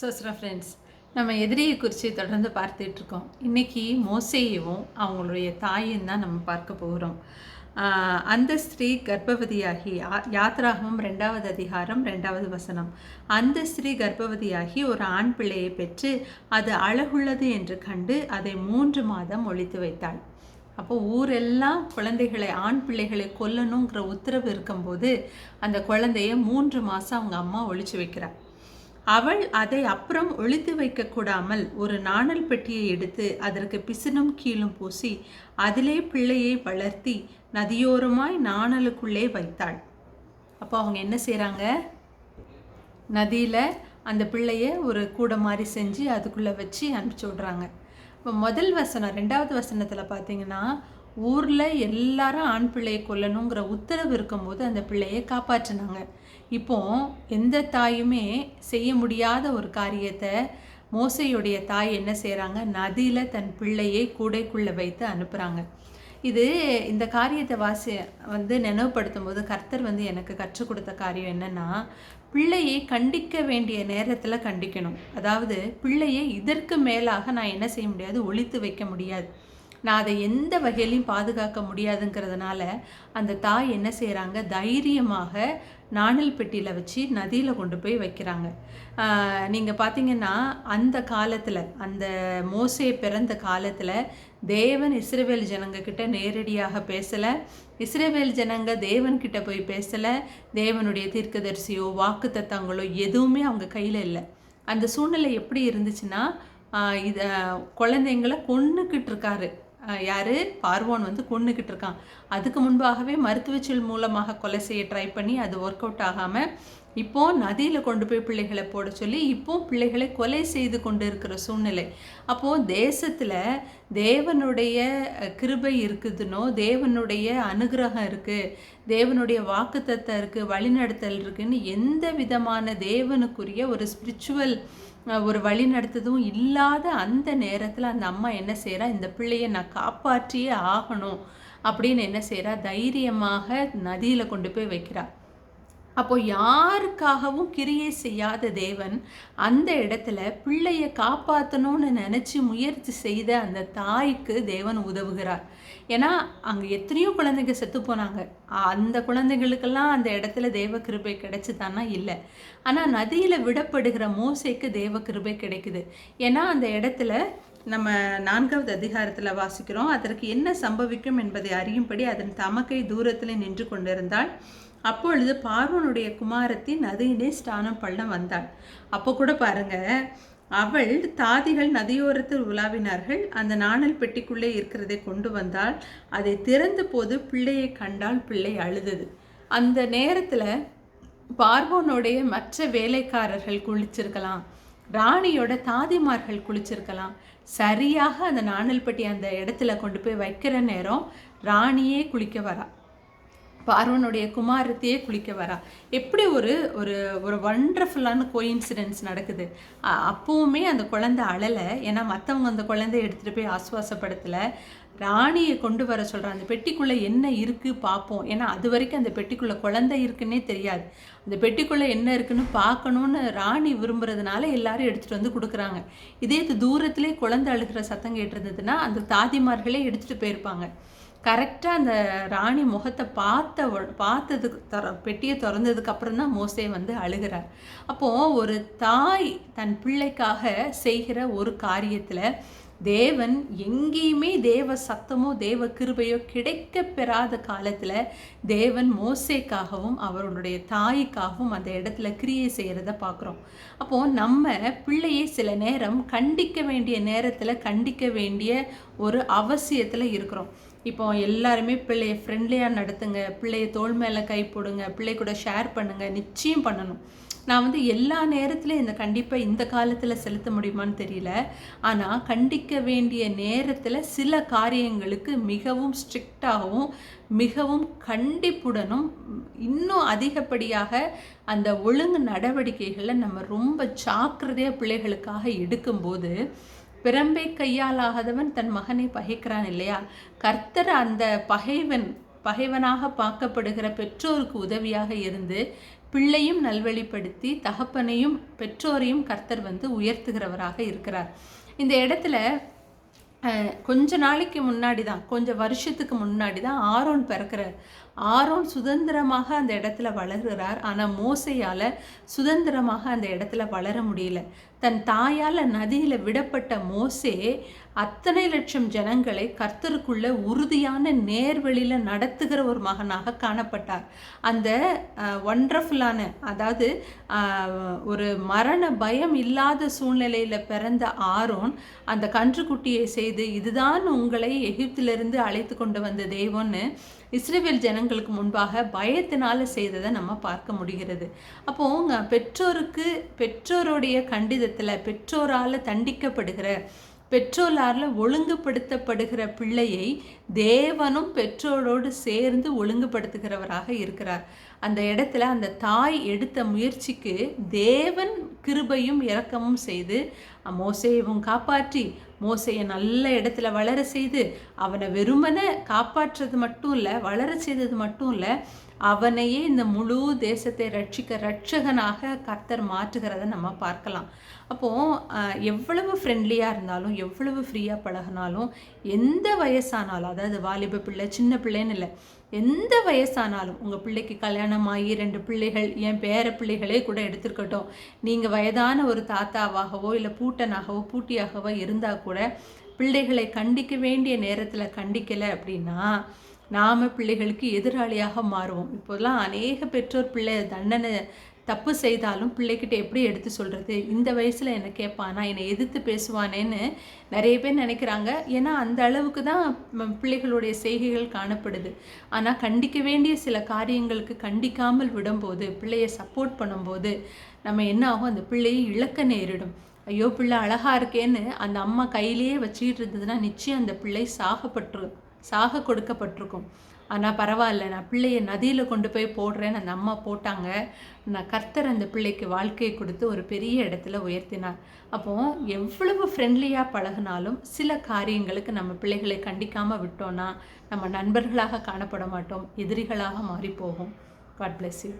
சோஸ்ரா friends நம்ம எதிரியை குறித்து தொடர்ந்து பார்த்துட்ருக்கோம் இன்றைக்கி இன்னைக்கு அவங்களுடைய தாயும் தான் நம்ம பார்க்க போகிறோம் அந்த ஸ்திரீ கர்ப்பவதியாகி யா- ரெண்டாவது அதிகாரம் ரெண்டாவது வசனம். அந்த ஸ்திரீ கர்ப்பவதியாகி ஒரு ஆண் பிள்ளையை பெற்று அது அழகுள்ளது என்று கண்டு அதை மூன்று மாதம் ஒழித்து வைத்தாள். அப்போ ஊரெல்லாம் குழந்தைகளை ஆண் பிள்ளைகளை கொல்லணுங்கிற உத்தரவு இருக்கும்போது அந்த குழந்தைய மூன்று மாதம் அவங்க அம்மா ஒழிச்சு வைக்கிறாள் அவள் அதை அப்புறம் ஒழித்து வைக்க கூடாமல் ஒரு நாணல் பெட்டியை எடுத்து அதற்கு பிசினும் கீழும் பூசி அதிலே பிள்ளையை வளர்த்தி நதியோரமாய் நாணலுக்குள்ளே வைத்தாள். அப்போ அவங்க என்ன செய்கிறாங்க நதியில் அந்த பிள்ளைய ஒரு கூடை மாதிரி செஞ்சு அதுக்குள்ளே வச்சு அனுப்பிச்சி விட்றாங்க. இப்போ முதல் வசனம் ரெண்டாவது வசனத்தில் பார்த்தீங்கன்னா ஊரில் எல்லாரும் ஆண் பிள்ளையை கொல்லணுங்கிற உத்தரவு இருக்கும்போது அந்த பிள்ளையை காப்பாற்றினாங்க. இப்போ எந்த தாயுமே செய்ய முடியாத ஒரு காரியத்தை மோசையுடைய தாய் என்ன செய்கிறாங்க நதியில் தன் பிள்ளையை கூடைக்குள்ளே வைத்து அனுப்புகிறாங்க இது இந்த காரியத்தை வாசி வந்து நினைவுபடுத்தும் போது கர்த்தர் வந்து எனக்கு கற்றுக் கொடுத்த காரியம் என்னன்னா பிள்ளையை கண்டிக்க வேண்டிய நேரத்தில் கண்டிக்கணும். அதாவது பிள்ளையை இதற்கு மேலாக நான் என்ன செய்ய முடியாது? ஒழித்து வைக்க முடியாது. நான் அதை எந்த வகையிலையும் பாதுகாக்க முடியாதுங்கிறதுனால அந்த தாய் என்ன செய்கிறாங்க தைரியமாக நாணல் பெட்டியில் வச்சு நதியில் கொண்டு போய் வைக்கிறாங்க. நீங்கள் பார்த்தீங்கன்னா அந்த காலத்தில் அந்த மோசே பிறந்த காலத்தில் தேவன் இஸ்ரேவேல் ஜனங்கக்கிட்ட நேரடியாக பேசலை. இஸ்ரேவேல் ஜனங்க தேவன்கிட்ட போய் பேசலை. தேவனுடைய தீர்க்கதரிசியோ வாக்கு தத்தங்களோ எதுவுமே அவங்க கையில் இல்லை. அந்த சூழ்நிலை எப்படி இருந்துச்சுன்னா இதை குழந்தைங்களை குழந்தைங்கள இருக்காரு. யார்? பார்வோன் வந்து கொண்டுக்கிட்டு இருக்கான். அதுக்கு முன்பாகவே மருத்துவச்சல் மூலமாக கொலை செய்ய ட்ரை பண்ணி அது ஒர்க் அவுட் ஆகாமல் இப்போது நதியில் கொண்டு போய் பிள்ளைகளை போட சொல்லி இப்போ பிள்ளைகளை கொலை செய்து கொண்டு இருக்கிற சூழ்நிலை. அப்போது தேசத்தில் தேவனுடைய கிருபை இருக்குதுன்னோ தேவனுடைய அனுகிரகம் இருக்குது தேவனுடைய வாக்குத்தத்தம் இருக்குது வழிநடத்தல் இருக்குதுன்னு எந்த விதமான தேவனுக்குரிய ஒரு ஸ்பிரிச்சுவல் ஒரு வழி நடத்ததும் இல்லாத அந்த நேரத்தில் அந்த அம்மா என்ன செய்கிறா இந்த பிள்ளையை நான் காப்பாற்றியே ஆகணும் அப்படின்னு என்ன செய்கிறா தைரியமாக நதியில் கொண்டு போய் வைக்கிறா. அப்போ யாருக்காகவும் கிரியை செய்யாத தேவன் அந்த இடத்துல பிள்ளையை காப்பாற்றணும்னு நினச்சி முயற்சி செய்த அந்த தாய்க்கு தேவன் உதவுகிறார். ஏன்னா அங்கே எத்தனையோ குழந்தைங்க செத்து போனாங்க. அந்த குழந்தைகளுக்கெல்லாம் அந்த இடத்துல தேவ கிருபை கிடைச்சுதானா இல்லை. ஆனால் நதியில் விடப்படுகிற மோசைக்கு தேவ கிருபை கிடைக்குது. ஏன்னா அந்த இடத்துல நம்ம நான்காவது அதிகாரத்தில் வாசிக்கிறோம் அதற்கு என்ன சம்பவிக்கும் என்பதை அறியும்படி அதன் தமக்கை தூரத்தில் நின்று கொண்டிருந்தால் அப்பொழுது பார்வனுடைய குமாரத்தி நதியிலே ஸ்நானம் பண்ண வந்தாள் அப்போ கூட பாருங்க அவள் தாதிகள் நதியோரத்தில் உலாவினார்கள். அந்த நாணல் பெட்டிக்குள்ளே இருக்கிறதை கொண்டு வந்தால் அதை திறந்த போது பிள்ளையை கண்டால் பிள்ளை அழுதது. அந்த நேரத்தில் பார்வோனுடைய மற்ற வேலைக்காரர்கள் குளிச்சிருக்கலாம் ராணியோட தாதிமார்கள் குளிச்சிருக்கலாம். சரியாக அந்த நாணல் பெட்டி அந்த இடத்துல கொண்டு போய் வைக்கிற நேரம் ராணியே குளிக்க வரா. பார்வனுடைய குமாரத்தையே குளிக்க வரா. எப்படி ஒரு ஒரு ஒரு வண்டர்ஃபுல்லான கோயின்சிடென்ஸ் நடக்குது? அப்போவுமே அந்த குழந்தை அழலை. ஏன்னா மற்றவங்க அந்த குழந்தைய எடுத்துகிட்டு போய் ஆஸ்வாசப்படுத்தலை ராணியை கொண்டு வர சொல்கிறான் அந்த பெட்டிக்குள்ளே என்ன இருக்குது பார்ப்போம் ஏன்னா அது வரைக்கும் அந்த பெட்டிக்குள்ளே குழந்தை இருக்குன்னே தெரியாது. அந்த பெட்டிக்குள்ளே என்ன இருக்குன்னு பார்க்கணுன்னு ராணி விரும்புறதுனால எல்லாரும் எடுத்துகிட்டு வந்து கொடுக்குறாங்க. இதே இது தூரத்திலே குழந்தை அழுகிற சத்தம் கேட்டிருந்ததுன்னா அந்த தாதிமார்களே எடுத்துகிட்டு போயிருப்பாங்க. கரெக்டாக அந்த ராணி முகத்தை பார்த்த பார்த்ததுக்கு திற பெட்டியை திறந்ததுக்கப்புறம் தான் மோசே வந்து அழுகிறார். அப்போது ஒரு தாய் தன் பிள்ளைக்காக செய்கிற ஒரு காரியத்தில் தேவன் எங்கேயுமே தேவ சத்தமோ தேவ கிருபையோ கிடைக்க பெறாத காலத்தில் தேவன் மோசேக்காகவும் அவருடைய தாய்க்காகவும் அந்த இடத்துல கிரியை செய்கிறத பார்க்குறோம். அப்போது நம்ம பிள்ளையை சில நேரம் கண்டிக்க வேண்டிய நேரத்தில் கண்டிக்க வேண்டிய ஒரு அவசியத்தில் இருக்கிறோம். இப்போ எல்லாருமே பிள்ளைய ஃப்ரெண்ட்லியாக நடத்துங்க பிள்ளைய தோள் மேலே கை போடுங்க பிள்ளை கூட ஷேர் பண்ணுங்க நிச்சயம் பண்ணணும். நான் வந்து எல்லா நேரத்துலையும் இந்த கண்டிப்பாக இந்த காலத்தில் செலுத்த முடியுமான்னு தெரியல. ஆனால் கண்டிக்க வேண்டிய நேரத்தில் சில காரியங்களுக்கு மிகவும் ஸ்ட்ரிக்டாகவும் மிகவும் கண்டிப்புடனும் இன்னும் அதிகப்படியாக அந்த ஒழுங்கு நடவடிக்கைகளை நம்ம ரொம்ப ஜாக்கிரதையாக பிள்ளைகளுக்காக எடுக்கும்போது பிறம்பை கையாலாகாதவன் தன் மகனை பகைக்கிறான் இல்லையா? கர்த்தர் அந்த பகைவன் பகைவனாக பார்க்கப்படுகிற பெற்றோருக்கு உதவியாக இருந்து பிள்ளையும் நல்வழிப்படுத்தி தகப்பனையும் பெற்றோரையும் கர்த்தர் வந்து உயர்த்துகிறவராக இருக்கிறார். இந்த இடத்துல கொஞ்ச நாளைக்கு முன்னாடி தான் கொஞ்சம் வருஷத்துக்கு முன்னாடி தான் ஆரோன் பிறக்கிறார் ஆரோன் சுதந்திரமாக அந்த இடத்துல வளர்கிறார். ஆனால் மோசையால் சுதந்திரமாக அந்த இடத்துல வளர முடியல. தன் தாயால் நதியில் விடப்பட்ட மோசே அத்தனை லட்சம் ஜனங்களை கர்த்தருக்குள்ள உறுதியான நேர்வழியில் நடத்துகிற ஒரு மகனாக காணப்பட்டார். அந்த ஒண்டர்ஃபுல்லான அதாவது ஒரு மரண பயம் இல்லாத சூழ்நிலையில் பிறந்த ஆரோன் அந்த கன்றுக்குட்டியை செய்து இதுதான் உங்களை எகிப்திலிருந்து அழைத்து கொண்டு வந்த தெய்வம்னு இஸ்ரேல் ஜனங்களுக்கு முன்பாக பயத்தினால் செய்ததை நம்ம பார்க்க முடிகிறது. அப்போது உங்கள் பெற்றோருக்கு பெற்றோருடைய கண்டிதத்தில் பெற்றோரால் தண்டிக்கப்படுகிற பெற்றோரால் ஒழுங்குபடுத்தப்படுகிற பிள்ளையை தேவனும் பெற்றோரோடு சேர்ந்து ஒழுங்குபடுத்துகிறவராக இருக்கிறார். அந்த இடத்துல அந்த தாய் எடுத்த முயற்சிக்கு தேவன் கிருபையும் இரக்கமும் செய்து மோசையவும் காப்பாற்றி. மோசையை நல்ல இடத்துல வளர செய்து அவனை வெறுமனை காப்பாற்றுறது மட்டும் இல்லை வளர செய்தது மட்டும் இல்லை அவனையே இந்த முழு தேசத்தை ரட்சிக்க ரட்சகனாக கர்த்தர் மாற்றுகிறத நம்ம பார்க்கலாம். அப்போது எவ்வளவு ஃப்ரெண்ட்லியாக இருந்தாலும் எவ்வளவு ஃப்ரீயாக பழகினாலும் எந்த வயசானாலும் அதாவது வாலிப பிள்ளை சின்ன பிள்ளைன்னு இல்லை எந்த வயசானாலும் உங்கள் பிள்ளைக்கு கல்யாணம் ஆகி ரெண்டு பிள்ளைகள் என் பேர பிள்ளைகளே கூட எடுத்துருக்கட்டும். நீங்கள் வயதான ஒரு தாத்தாவாகவோ இல்லை பூட்டனாகவோ பூட்டியாகவோ இருந்தால் கூட பிள்ளைகளை கண்டிக்க வேண்டிய நேரத்தில் கண்டிக்கலை அப்படின்னா நாம் பிள்ளைகளுக்கு எதிராளியாக மாறுவோம். இப்போதெல்லாம் அநேக பெற்றோர் பிள்ளை தண்டனை தப்பு செய்தாலும் பிள்ளைக்கிட்ட எப்படி எடுத்து சொல்கிறது இந்த வயசில் என்னை கேட்பானா என்னை எதிர்த்து பேசுவானேன்னு நிறைய பேர் நினைக்கிறாங்க. ஏன்னா அந்த அளவுக்கு தான் பிள்ளைகளுடைய செய்கைகள் காணப்படுது. ஆனால் கண்டிக்க வேண்டிய சில காரியங்களுக்கு கண்டிக்காமல் விடும்போது பிள்ளையை சப்போர்ட் பண்ணும்போது நம்ம என்ன ஆகும்? அந்த பிள்ளையை இழக்க நேரிடும். ஐயோ பிள்ளை அழகாக இருக்கேன்னு அந்த அம்மா கையிலேயே வச்சுக்கிட்டு இருந்ததுன்னா நிச்சயம் அந்த பிள்ளை சாகப்பட்டுரும். சாக கொடுக்கப்பட்டிருக்கும். ஆனால் பரவாயில்ல நான் பிள்ளையை நதியில் கொண்டு போய் போடுறேன்னு அந்த அம்மா போட்டாங்க. நான் கர்த்தர் அந்த பிள்ளைக்கு வாழ்க்கையை கொடுத்து ஒரு பெரிய இடத்துல உயர்த்தினார். அப்போ எவ்வளவு ஃப்ரெண்ட்லியாக பழகினாலும் சில காரியங்களுக்கு நம்ம பிள்ளைகளை கண்டிக்காமல் விட்டோன்னா நம்ம நண்பர்களாக காணப்பட மாட்டோம் எதிரிகளாக மாறிப்போகும். God bless you